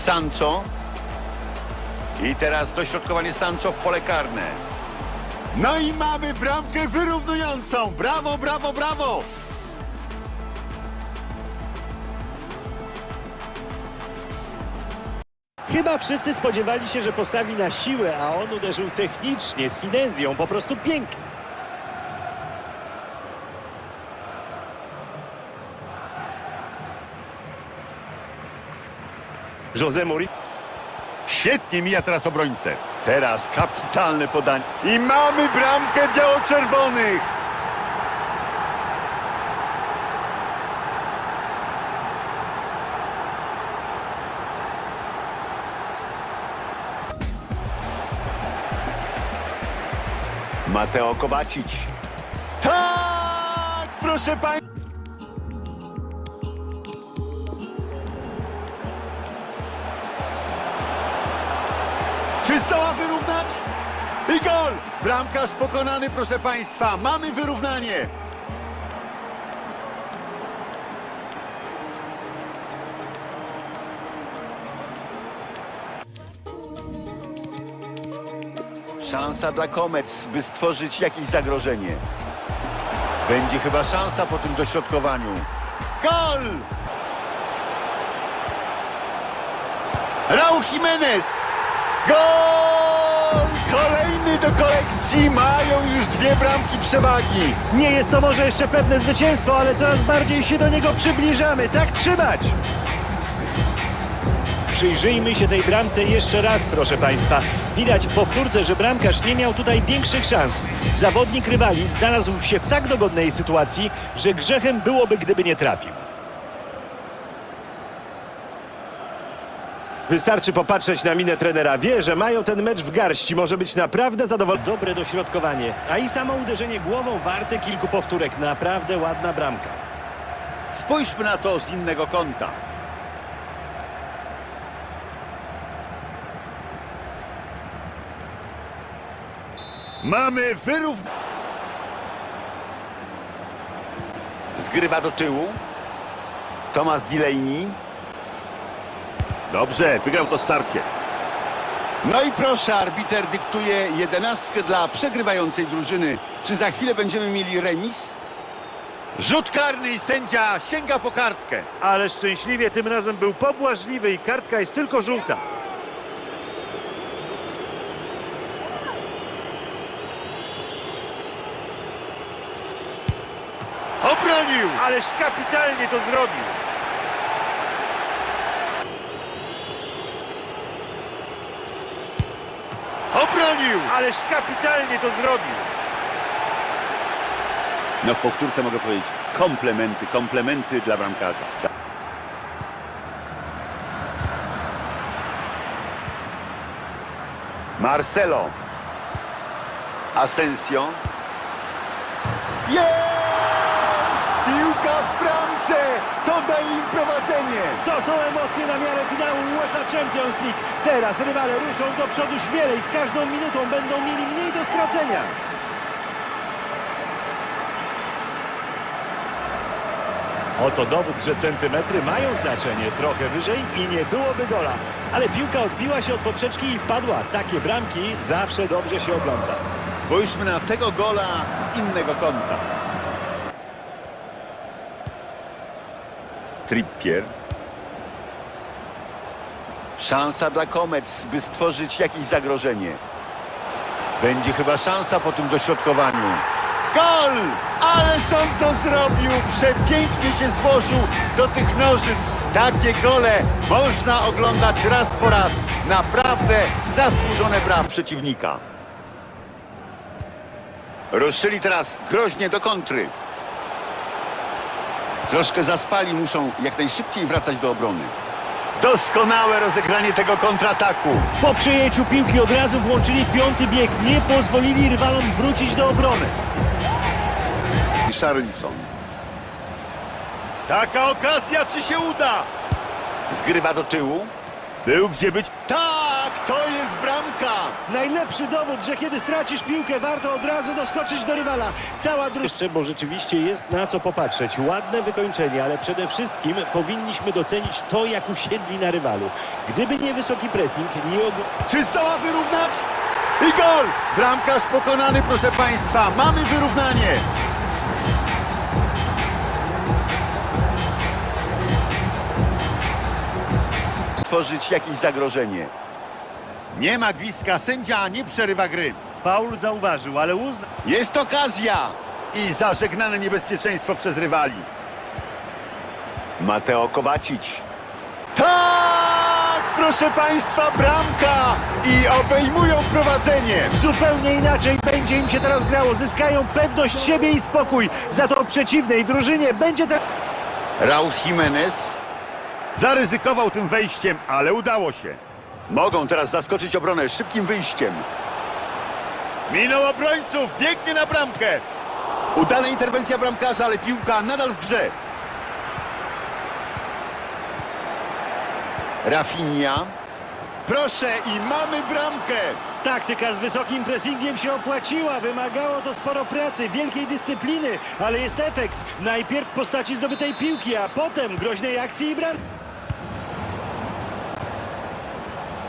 Sancho. I teraz dośrodkowanie Sancho w pole karne. No i mamy bramkę wyrównującą. Brawo, brawo, brawo! Chyba wszyscy spodziewali się, że postawi na siłę, a on uderzył technicznie, z finezją, po prostu pięknie. Jose Mourinho. Świetnie mija teraz obrońcę. Teraz kapitalne podanie. I mamy bramkę biało-czerwonych. Mateo Kowacic. Tak, proszę państwa. Bramkarz pokonany, proszę Państwa. Mamy wyrównanie. Szansa dla Komets, by stworzyć jakieś zagrożenie. Będzie chyba szansa po tym dośrodkowaniu. Gol! Raul Jimenez! Gol! Do kolekcji. Mają już dwie bramki przewagi. Nie jest to może jeszcze pewne zwycięstwo, ale coraz bardziej się do niego przybliżamy. Tak trzymać! Przyjrzyjmy się tej bramce jeszcze raz, proszę Państwa. Widać w powtórce, że bramkarz nie miał tutaj większych szans. Zawodnik rywali znalazł się w tak dogodnej sytuacji, że grzechem byłoby, gdyby nie trafił. Wystarczy popatrzeć na minę trenera. Wie, że mają ten mecz w garści. Może być naprawdę zadowolony. Dobre dośrodkowanie. A i samo uderzenie głową warte kilku powtórek. Naprawdę ładna bramka. Spójrzmy na to z innego kąta. Mamy wyrównanie. Zgrywa do tyłu. Thomas Delaney. Dobrze, wygrał to starcie. No i proszę, arbiter dyktuje jedenastkę dla przegrywającej drużyny. Czy za chwilę będziemy mieli remis? Rzut karny i sędzia sięga po kartkę. Ale szczęśliwie tym razem był pobłażliwy i kartka jest tylko żółta. Obronił! Ależ kapitalnie to zrobił. Obronił! Ależ kapitalnie to zrobił. No w powtórce mogę powiedzieć komplementy, komplementy dla bramkarza. Marcelo. Asensio. Jest! Piłka w bramce! To daje im prowadzenie! To są emocje na miarę finału UEFA Champions League. Teraz rywale ruszą do przodu śmielej. Z każdą minutą będą mieli mniej do stracenia. Oto dowód, że centymetry mają znaczenie. Trochę wyżej i nie byłoby gola. Ale piłka odbiła się od poprzeczki i wpadła. Takie bramki zawsze dobrze się ogląda. Spójrzmy na tego gola z innego kąta. Trippier. Szansa dla Komets, by stworzyć jakieś zagrożenie. Będzie chyba szansa po tym dośrodkowaniu. Gol! Ależ on to zrobił! Przepięknie się złożył do tych nożyc. Takie gole można oglądać raz po raz. Naprawdę zasłużone braw przeciwnika. Ruszyli teraz groźnie do kontry. Troszkę zaspali, muszą jak najszybciej wracać do obrony. Doskonałe rozegranie tego kontrataku. Po przejęciu piłki od razu włączyli piąty bieg. Nie pozwolili rywalom wrócić do obrony. Charlison. Taka okazja, czy się uda? Zgrywa do tyłu. Był gdzie być. Tak, to jest bramka. Najlepszy dowód, że kiedy stracisz piłkę, warto od razu doskoczyć do rywala. Cała drużyna... Jeszcze, bo rzeczywiście jest na co popatrzeć. Ładne wykończenie, ale przede wszystkim powinniśmy docenić to, jak usiedli na rywalu. Gdyby nie wysoki pressing, nie og... Czy zdoła wyrównać? I gol! Bramkarz pokonany, proszę Państwa. Mamy wyrównanie. Tworzyć jakieś zagrożenie. Nie ma gwizdka, sędzia nie przerywa gry. Paul zauważył, ale uzna... Jest okazja i zażegnane niebezpieczeństwo przez rywali. Mateo Kowacic. Tak, proszę Państwa, bramka i obejmują prowadzenie. Zupełnie inaczej będzie im się teraz grało. Zyskają pewność siebie i spokój. Za to przeciwnej drużynie będzie ten... Raul Jimenez zaryzykował tym wejściem, ale udało się. Mogą teraz zaskoczyć obronę szybkim wyjściem. Minął obrońców, biegnie na bramkę. Udana interwencja bramkarza, ale piłka nadal w grze. Rafinha. Proszę i mamy bramkę. Taktyka z wysokim pressingiem się opłaciła. Wymagało to sporo pracy, wielkiej dyscypliny, ale jest efekt. Najpierw w postaci zdobytej piłki, a potem groźnej akcji i bram...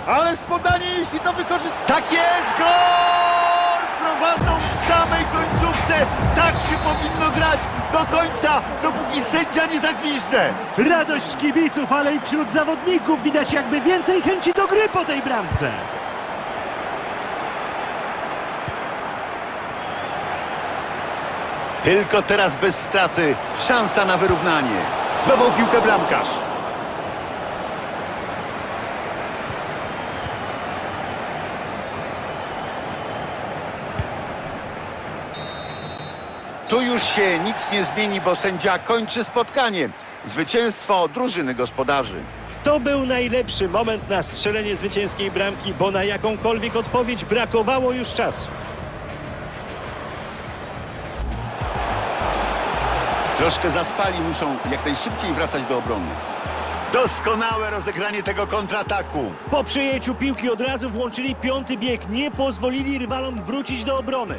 Ale podanie, jeśli to wykorzysta... Tak jest, gol! Prowadzą w samej końcówce. Tak się powinno grać do końca, dopóki sędzia nie zagwiżdże. Radość kibiców, ale i wśród zawodników widać jakby więcej chęci do gry po tej bramce. Tylko teraz bez straty szansa na wyrównanie. Złapał piłkę bramkarz. Tu już się nic nie zmieni, bo sędzia kończy spotkanie. Zwycięstwo drużyny gospodarzy. To był najlepszy moment na strzelenie zwycięskiej bramki, bo na jakąkolwiek odpowiedź brakowało już czasu. Troszkę zaspali, muszą jak najszybciej wracać do obrony. Doskonałe rozegranie tego kontrataku. Po przejęciu piłki od razu włączyli piąty bieg, nie pozwolili rywalom wrócić do obrony.